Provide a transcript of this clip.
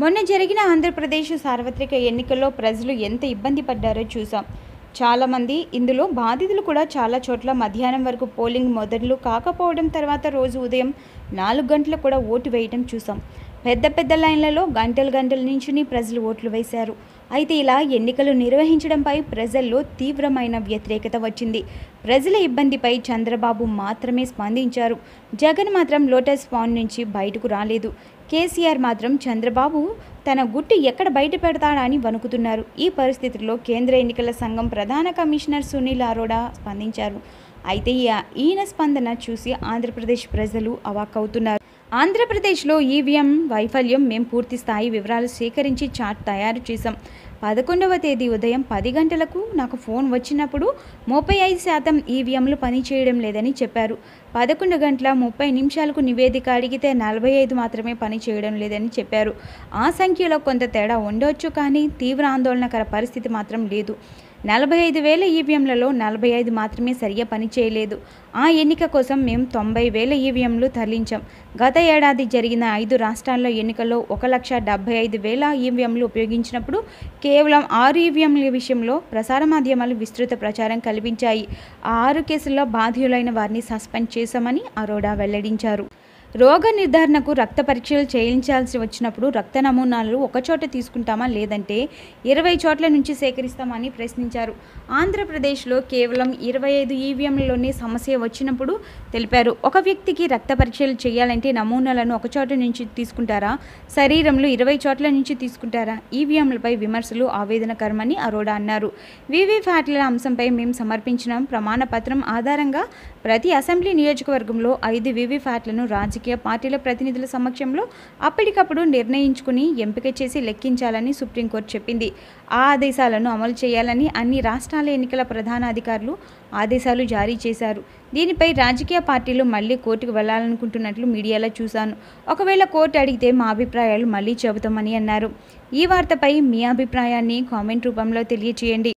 మొన్న జరిగిన ఆంధ్రప్రదేశ్ సార్వత్రిక ఎన్నికల్లో ప్రజలు ఎంత ఇబ్బంది పడ్డారో చూసాం. చాలామంది ఇందులో బాధితులు కూడా చాలా చోట్ల మధ్యాహ్నం వరకు పోలింగ్ మొదలు కాకపోవడం తర్వాత రోజు ఉదయం నాలుగు గంటలు కూడా ఓటు వేయడం చూసాం. పెద్ద పెద్ద లైన్లలో గంటలు గంటల నుంచి ప్రజలు ఓట్లు వేశారు. అయితే ఇలా ఎన్నికలు నిర్వహించడంపై ప్రజల్లో తీవ్రమైన వ్యతిరేకత వచ్చింది. ప్రజల ఇబ్బందిపై చంద్రబాబు మాత్రమే స్పందించారు. జగన్ మాత్రం లోటస్ పాండ్ నుంచి బయటకు రాలేదు. కేసీఆర్ మాత్రం చంద్రబాబు తన గుట్టు ఎక్కడ బయట పెడతాడా అని వణుకుతున్నారు. ఈ పరిస్థితుల్లో కేంద్ర ఎన్నికల సంఘం ప్రధాన కమిషనర్ సునీల్ అరోడా స్పందించారు. అయితే ఈ- ఈయన స్పందన చూసి ఆంధ్రప్రదేశ్ ప్రజలు అవాక్కవుతున్నారు. ఆంధ్రప్రదేశ్లో ఈవీఎం వైఫల్యం మేము పూర్తి స్థాయి వివరాలు సేకరించి చార్ట్ తయారు చేశాం. పదకొండవ తేదీ ఉదయం పది గంటలకు నాకు ఫోన్ వచ్చినప్పుడు ముప్పై ఐదు శాతం ఈవీఎంలు పనిచేయడం లేదని చెప్పారు. పదకొండు గంటల ముప్పై నిమిషాలకు నివేదిక అడిగితే నలభై ఐదు మాత్రమే పని చేయడం లేదని చెప్పారు. ఆ సంఖ్యలో కొంత తేడా ఉండొచ్చు కానీ తీవ్ర ఆందోళనకర పరిస్థితి మాత్రం లేదు. నలభై ఐదు వేల ఈవీఎంలలో నలభై ఐదు మాత్రమే సరిగా పనిచేయలేదు. ఆ ఎన్నిక కోసం మేము తొంభై వేల ఈవీఎంలు తరలించాం. గత ఏడాది జరిగిన ఐదు రాష్ట్రాల్లో ఎన్నికల్లో ఒక లక్ష డెబ్బై ఐదు వేల ఈవీఎంలు ఉపయోగించినప్పుడు కేవలం ఆరు ఈవీఎంల విషయంలో ప్రసార మాధ్యమాలు విస్తృత ప్రచారం కల్పించాయి. ఆ ఆరు కేసుల్లో బాధ్యులైన వారిని సస్పెండ్ చేశామని అరోడా వెల్లడించారు. రోగ నిర్ధారణకు రక్త పరీక్షలు చేయించాల్సి వచ్చినప్పుడు రక్త నమూనాలు ఒకచోట తీసుకుంటామా లేదంటే ఇరవై చోట్ల నుంచి సేకరిస్తామని ప్రశ్నించారు. ఆంధ్రప్రదేశ్లో కేవలం ఇరవై ఐదు ఈవీఎంలలోనే సమస్య వచ్చినప్పుడు తెలిపారు. ఒక వ్యక్తికి రక్త పరీక్షలు చేయాలంటే నమూనాలను ఒకచోట నుంచి తీసుకుంటారా? శరీరంలో ఇరవై చోట్ల నుంచి తీసుకుంటారా? ఈవీఎంలపై విమర్శలు ఆవేదనకరమని అరోడా అన్నారు. వీవీప్యాట్ల అంశంపై మేము సమర్పించిన ప్రమాణపత్రం ఆధారంగా ప్రతి అసెంబ్లీ నియోజకవర్గంలో ఐదు వీవీప్యాట్లను రాజకీయ పార్టీల ప్రతినిధుల సమక్షంలో అప్పటికప్పుడు నిర్ణయించుకుని ఎంపిక చేసి లెక్కించాలని సుప్రీంకోర్టు చెప్పింది. ఆ ఆదేశాలను అమలు చేయాలని అన్ని రాష్ట్రాల ఎన్నికల ప్రధాన అధికారులు ఆదేశాలు జారీ చేశారు. దీనిపై రాజకీయ పార్టీలు మళ్ళీ కోర్టుకు వెళ్ళాలనుకుంటున్నట్లు మీడియాలో చూశాను. ఒకవేళ కోర్టు అడిగితే మా అభిప్రాయాలు మళ్ళీ చెబుతామని అన్నారు. ఈ వార్తపై మీ అభిప్రాయాన్ని కామెంట్ రూపంలో తెలియచేయండి.